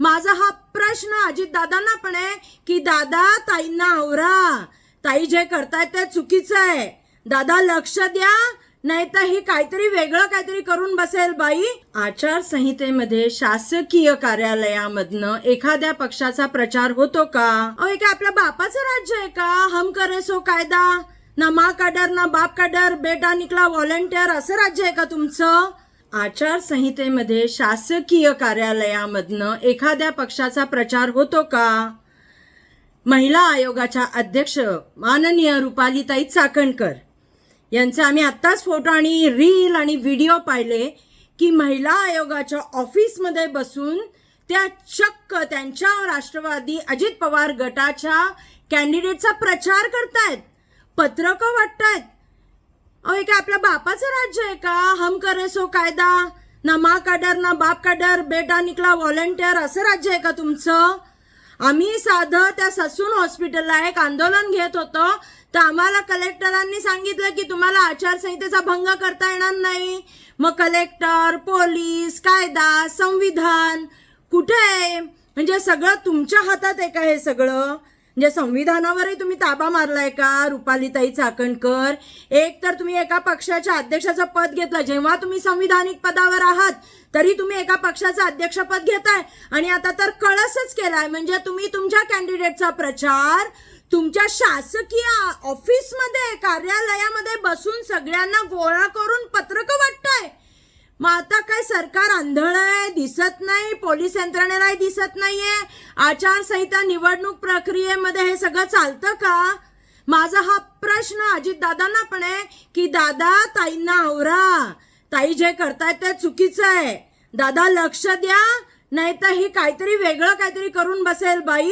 माझा हा प्रश्न अजित दादांना पण आहे की दादा ताईंना आवरा. ताई जे करतायत ते चुकीचं आहे. दादा लक्ष द्या. नाही तर ही काहीतरी वेगळं काहीतरी करून बसेल बाई. आचारसंहितेमध्ये शासकीय कार्यालयामधनं एखाद्या पक्षाचा प्रचार होतो का? अहो हे काय आपल्या बापाचं राज्य आहे का? हम करे सो कायदा. ना मा का डर ना बाप का डर. बेटा निकला व्हॉलेंटियर असं राज्य आहे का तुमचं? आचारसंहितेमध्ये शासकीय कार्यालयामधनं एखाद्या पक्षाचा प्रचार होतो का? महिला आयोगाच्या अध्यक्ष माननीय रुपालीताई चाकणकर यांचे आम्ही आत्ताच फोटो आणि रील आणि व्हिडिओ पाहिले की महिला आयोगाच्या ऑफिसमध्ये बसून त्या चक्क त्यांच्या राष्ट्रवादी अजित पवार गटाच्या कॅन्डिडेटचा प्रचार करतायत पत्रकं वाटतायत अहो हे काय आपल्या बापाचं राज्य आहे का? हम करे सो कायदा. ना मा काडर ना बाप काडर बेटा निकला व्हॉलेंटियर असं राज्य आहे का तुमचं? आम्ही साधं त्या ससून हॉस्पिटलला एक आंदोलन घेत होतो. तर आम्हाला कलेक्टरांनी सांगितलं की तुम्हाला आचारसंहितेचा भंग करता येणार नाही. मग कलेक्टर पोलीस कायदा संविधान कुठे आहे? म्हणजे सगळं तुमच्या हातात आहे का हे सगळं? म्हणजे संविधानावरही तुम्ही ताबा मारलाय का? रुपालीताई चाकणकर. एक तर तुम्ही एका पक्षाच्या अध्यक्षाचं पद घेतलं. जेव्हा तुम्ही संविधानिक पदावर आहात तरी तुम्ही एका पक्षाचं अध्यक्षपद घेताय. आणि आता तर कळसच केलाय. म्हणजे तुम्ही तुमच्या कॅन्डिडेटचा प्रचार तुमच्या शासकीय ऑफिसमध्ये कार्यालयामध्ये बसून सगळ्यांना गोळा करून पत्रकं वाटताय. सरकार आंधळ आहे दिसत नाही पोलीस यंत्रणेलाही दिसत नाहीये. आचारसंहिता निवडणूक प्रक्रियेमध्ये हे सगळं चालतं का? माझा हा प्रश्न अजितदादांना पण आहे की दादा ताईंना आवरा. ताई जे करतायत ते चुकीचं आहे. दादा लक्ष द्या. नाही तर ही काहीतरी वेगळं काहीतरी करून बसेल बाई.